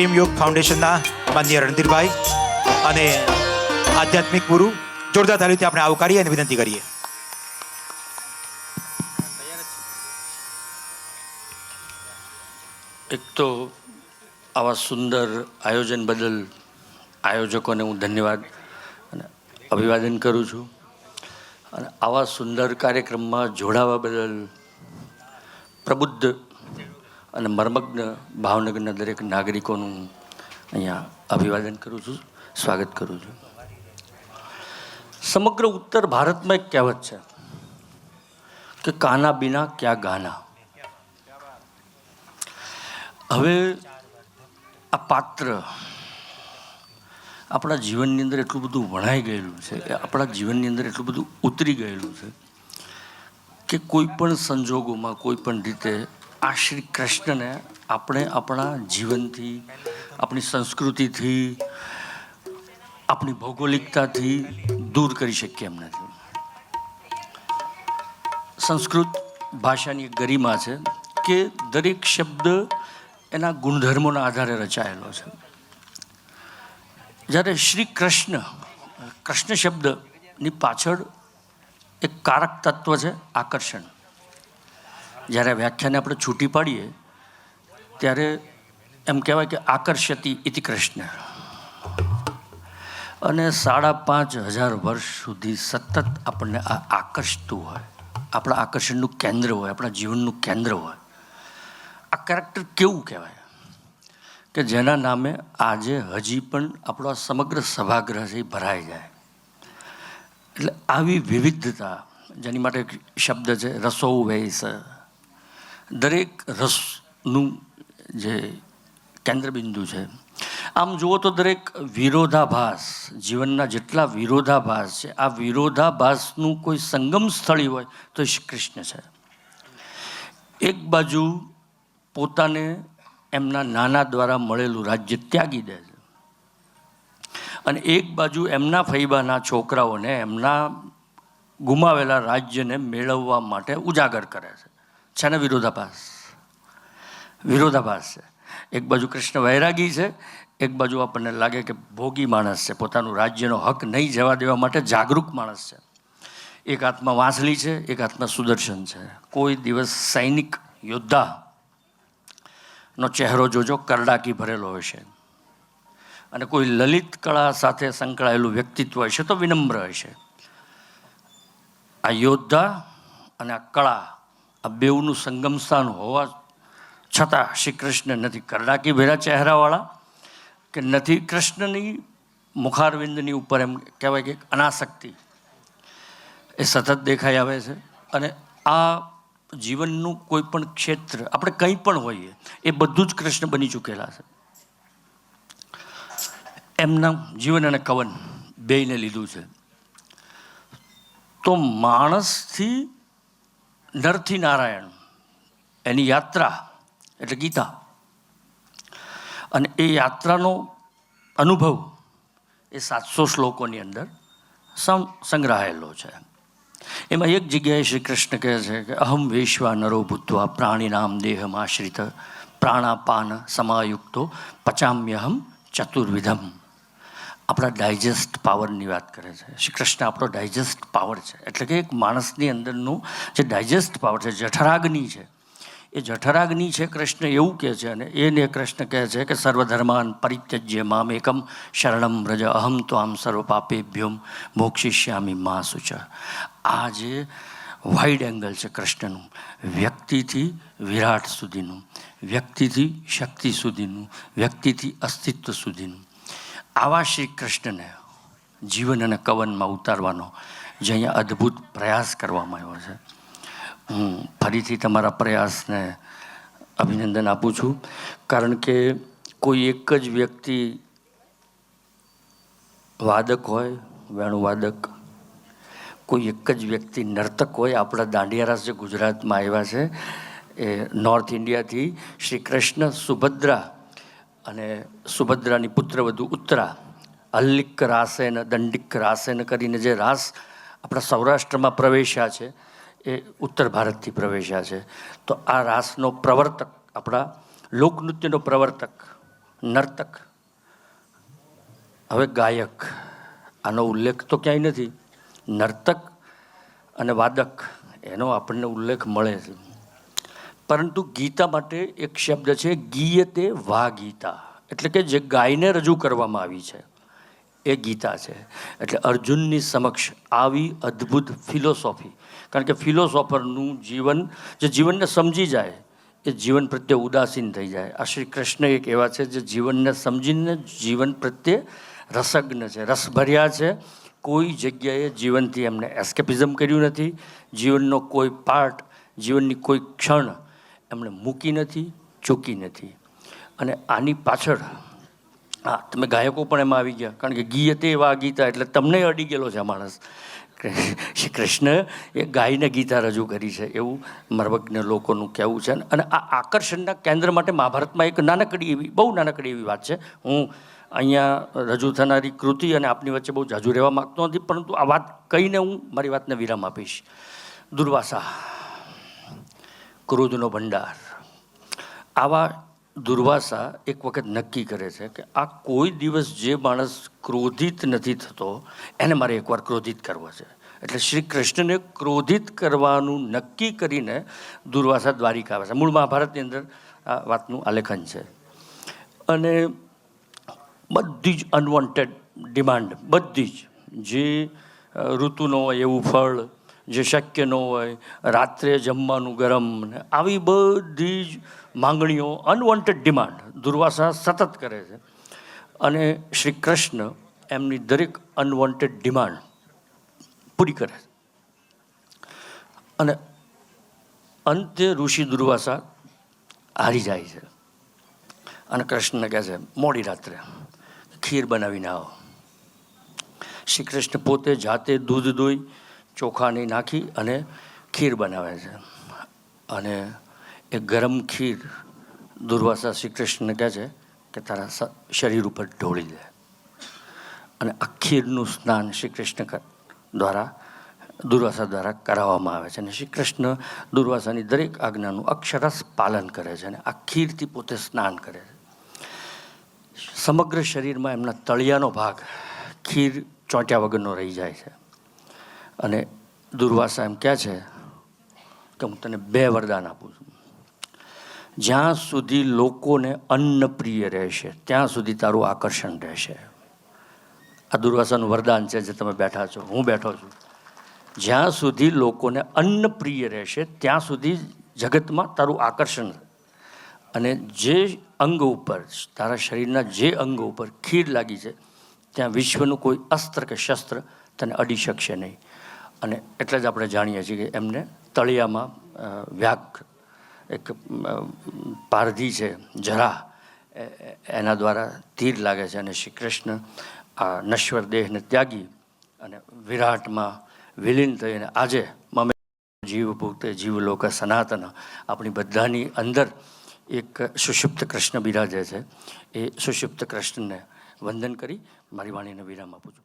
પ્રેમયોગ ફાઉન્ડેશનના માન્ય રણધીરભાઈ અને આધ્યાત્મિક ગુરુ જોરદાર તાલીમથી આપણે આવકારીએ અને વિનંતી કરીએ. એક તો આવા સુંદર આયોજન બદલ આયોજકોને હું ધન્યવાદ અને અભિવાદન કરું છું. અને આવા સુંદર કાર્યક્રમમાં જોડાવા બદલ પ્રબુદ્ધ અને મર્મગ્ન ભાવનગરના દરેક નાગરિકોનું અહીંયા અભિવાદન કરું છું, સ્વાગત કરું છું. સમગ્ર ઉત્તર ભારતમાં એક કહેવત છે કે કાના બિના ક્યાં ગાના? હવે આ પાત્ર આપણા જીવનની અંદર એટલું બધું વણાઈ ગયેલું છે આપણા જીવનની અંદર એટલું બધું ઉતરી ગયેલું છે કે કોઈ પણ સંજોગોમાં, કોઈ પણ રીતે આ શ્રી કૃષ્ણને આપણે આપણા જીવનથી, આપણી સંસ્કૃતિથી, આપણી ભૌગોલિકતાથી દૂર કરી શકીએ એમ નથી. સંસ્કૃત ભાષાની એક ગરિમા છે કે દરેક શબ્દ એના ગુણધર્મોના આધારે રચાયેલો છે. જ્યારે શ્રી કૃષ્ણ કૃષ્ણ શબ્દની પાછળ એક કારક તત્વ છે આકર્ષણ. જ્યારે વ્યાખ્યાને આપણે છૂટી પાડીએ, ત્યારે એમ કહેવાય કે આકર્ષતી ઇતિ કૃષ્ણ. અને સાડા પાંચ હજાર વર્ષ સુધી સતત આપણને આ આકર્ષતું હોય, આપણા આકર્ષણનું કેન્દ્ર હોય, આપણા જીવનનું કેન્દ્ર હોય. આ કેરેક્ટર કેવું કહેવાય? કે જેના નામે આજે હજી પણ આપણો સમગ્ર સભાગૃહ છે એ ભરાઈ જાય. એટલે આવી વિવિધતા, જેની માટે શબ્દ છે રસો વૈસ દરેક રસનું જે કેન્દ્રબિંદુ છે. આમ જુઓ તો દરેક વિરોધાભાસ, જીવનના જેટલા વિરોધાભાસ છે, આ વિરોધાભાસનું કોઈ સંગમ સ્થળી હોય તો કૃષ્ણ છે. એક બાજુ પોતાને એમના નાના દ્વારા મળેલું રાજ્ય ત્યાગી દે છે. અને એક બાજુ એમના ફૈબાના છોકરાઓને એમના ગુમાવેલા રાજ્યને મેળવવા માટે ઉજાગર કરે છે. છે ને વિરોધાભાસ. વિરોધાભાસ છે. એક બાજુ કૃષ્ણ વૈરાગી છે, એક બાજુ આપણને લાગે કે ભોગી માણસ છે. પોતાનું રાજ્યનો હક નહીં જવા દેવા માટે જાગૃત માણસ છે. એક હાથમાં વાંસળી છે, એક હાથમાં સુદર્શન છે. કોઈ દિવસ સૈનિક, યોદ્ધા નો ચહેરો જોજો, કરડાકી ભરેલો હશે અને કોઈ લલિત કળા સાથે સંકળાયેલું વ્યક્તિત્વ હશે તો વિનમ્ર હશે આ યોદ્ધા અને આ કળા આ બેઉનું સંગમ સ્થાન હોવા છતાં શ્રી કૃષ્ણ નથી કરડાકી ભેરા ચહેરાવાળા કે નથી કૃષ્ણની મુખારવિંદની ઉપર એમ કહેવાય કે અનાસક્તિ એ સતત દેખાઈ આવે છે. અને આ જીવનનું કોઈ પણ ક્ષેત્ર આપણે કંઈ પણ હોઈએ, એ બધું જ કૃષ્ણ બની ચૂકેલા છે. એમના જીવન અને કવન બેયને લીધું છે. તો માણસથી નરથી નારાયણ એની યાત્રા, એટલે ગીતા. અને એ યાત્રાનો અનુભવ એ સાતસો શ્લોકોની અંદર સં, સંગ્રહાયેલો છે. એમાં એક જગ્યાએ શ્રી કૃષ્ણ કહે છે કે, અહમ વેશ્વા નરો ભૂતવા પ્રાણીનામ દેહમ આશ્રિત પ્રાણાપાન સમાયુક્તો પચામ્યહમ ચતુર્વિધમ. આપણા ડાયજેસ્ટ પાવરની વાત કરે છે. શ્રી કૃષ્ણ આપણો ડાયજેસ્ટ પાવર છે. એટલે કે એક માણસની અંદરનું જે ડાયજેસ્ટ પાવર છે, જઠરાગ્નિ છે. એ જઠરાગ્નિ છે કૃષ્ણ એવું કહે છે અને એને કૃષ્ણ કહે છે કે સર્વધર્માન પરિત્યજ્ય મામ એકમ શરણમ વ્રજ અહમ તો આમ સર્વ પાપેભ્યોમ મોક્ષિષ્યામી મા સુચ. આ જે વાઇડ એંગલ છે કૃષ્ણનું, વ્યક્તિથી વિરાટ સુધીનું, વ્યક્તિથી શક્તિ સુધીનું, વ્યક્તિથી અસ્તિત્વ સુધીનું આવા શ્રી કૃષ્ણને જીવન અને કવનમાં ઉતારવાનો જે અહીંયા અદ્ભુત પ્રયાસ કરવામાં આવ્યો છે. હું ફરીથી તમારા પ્રયાસને અભિનંદન આપું છું. કારણ કે કોઈ એક જ વ્યક્તિ વાદક હોય, વેણુવાદક, કોઈ એક જ વ્યક્તિ નર્તક હોય, આપણા દાંડિયારાસ જે ગુજરાતમાં આવ્યા છે, એ નોર્થ ઇન્ડિયાથી શ્રી કૃષ્ણ સુભદ્રા અને સુભદ્રાની પુત્રવધુ ઉત્તરા. હલ્લિક રાસેન, દંડિક રાસેન કરીને જે રાસ આપણા સૌરાષ્ટ્રમાં પ્રવેશ્યા છે, એ ઉત્તર ભારતથી પ્રવેશ્યા છે. તો આ રાસનો પ્રવર્તક, આપણા લોકનૃત્યનો પ્રવર્તક, નર્તક, હવે ગાયક, આનો ઉલ્લેખ તો ક્યાંય નથી. નર્તક અને વાદક, એનો આપણને ઉલ્લેખ મળે છે. પરંતુ ગીતા માટે એક શબ્દ છે, ગીયતે વા ગીતા એટલે કે જે ગાયને રજૂ કરવામાં આવી છે, એ ગીતા છે. એટલે અર્જુનની સમક્ષ આવી અદ્ભુત ફિલોસોફી. કારણ કે ફિલોસોફરનું જીવન, જે જીવનને સમજી જાય, એ જીવન પ્રત્યે ઉદાસીન થઈ જાય. આ શ્રી કૃષ્ણ એક એવા છે, જે જીવનને સમજીને જીવન પ્રત્યે રસજ્ઞ છે, રસભર્યા છે. કોઈ જગ્યાએ જીવનથી એમને એસ્કેપિઝમ કર્યું નથી. જીવનનો કોઈ પાર્ટ જીવનની કોઈ ક્ષણ એમણે મૂકી નથી, ચૂકી નથી. અને આની પાછળ, હા, તમે ગાયકો પણ એમાં આવી ગયા. કારણ કે ગીયતે એવા ગીતા એટલે તમને અડી ગયેલો છે માણસ. શ્રી કૃષ્ણ એ ગાયને ગીતા રજૂ કરી છે એવું મર્મજ્ઞ લોકોનું કહેવું છે. અને આ આકર્ષણના કેન્દ્ર માટે મહાભારતમાં એક નાનકડી એવી, બહુ નાનકડી એવી વાત છે. હું અહીંયા રજૂ થનારી કૃતિ અને આપની વચ્ચે બહુ જાજુ રહેવા માગતો નથી, પરંતુ આ વાત કહીને હું મારી વાતને વિરામ આપીશ. દુર્વાસા ક્રોધનો ભંડાર. આવા દુર્વાસા એક વખત નક્કી કરે છે કે આ કોઈ દિવસ જે માણસ ક્રોધિત નથી થતો, એને મારે એકવાર ક્રોધિત કરવો છે. એટલે શ્રી કૃષ્ણને ક્રોધિત કરવાનું નક્કી કરીને દુર્વાસા દ્વારિકા આવે છે. મૂળ મહાભારતની અંદર આ વાતનું આલેખન છે. અને બધી જ અનવોન્ટેડ ડિમાન્ડ બધી જ જે ઋતુનો હોય એવું ફળ જે શક્ય ન હોય, રાત્રે જમવાનું ગરમ આવી બધી જ માંગણીઓ અનવોન્ટેડ ડિમાન્ડ દુર્વાસા સતત કરે છે. અને શ્રી કૃષ્ણ એમની દરેક અનવોન્ટેડ ડિમાન્ડ પૂરી કરે છે. અને અંતે ઋષિ દુર્વાસા હારી જાય છે. અને કૃષ્ણ કહે છે, મોડી રાત્રે ખીર બનાવીને આવો. શ્રી કૃષ્ણ પોતે જાતે દૂધ દોઈ ચોખાની નાખી અને ખીર બનાવે છે. અને એ ગરમ ખીર દુર્વાસા શ્રી કૃષ્ણને કહે છે કે તારા શરીર ઉપર ઢોળી દે. અને આ ખીરનું સ્નાન શ્રી કૃષ્ણ દ્વારા, દુર્વાસા દ્વારા કરાવવામાં આવે છે. અને શ્રી કૃષ્ણ દુર્વાસાની દરેક આજ્ઞાનું અક્ષરસ પાલન કરે છે અને આ ખીરથી પોતે સ્નાન કરે છે. સમગ્ર શરીરમાં એમના તળિયાનો ભાગ ખીર ચોંટ્યા વગરનો રહી જાય છે. અને દુર્વાસા એમ કહે છે કે હું તને બે વરદાન આપું છું. જ્યાં સુધી લોકોને અન્ન પ્રિય રહેશે, ત્યાં સુધી તારું આકર્ષણ રહેશે. આ દુર્વાસાનું વરદાન છે જે તમે બેઠા છો, હું બેઠો છું. જ્યાં સુધી લોકોને અન્ન પ્રિય રહેશે, ત્યાં સુધી જગતમાં તારું આકર્ષણ અને જે અંગ ઉપર, તારા શરીરના જે અંગ ઉપર ખીર લાગી છે, ત્યાં વિશ્વનું કોઈ અસ્ત્ર કે શસ્ત્ર તને અડી શકશે નહીં. અને એટલે જ આપણે જાણીએ છીએ કે એમને તળિયામાં વ્યાક એક પારધી છે, જરા એના દ્વારા તીર લાગે છે અને શ્રી કૃષ્ણ આ નશ્વર દેહને ત્યાગી અને વિરાટમાં વિલીન થઈને આજે મમે જીવ ભૂતે જીવલોક સનાતન આપણી બધાની અંદર એક સુષુપ્ત કૃષ્ણ બિરાજે છે. એ સુષુપ્ત કૃષ્ણને વંદન કરી મારી વાણીને વિરામ આપું છું.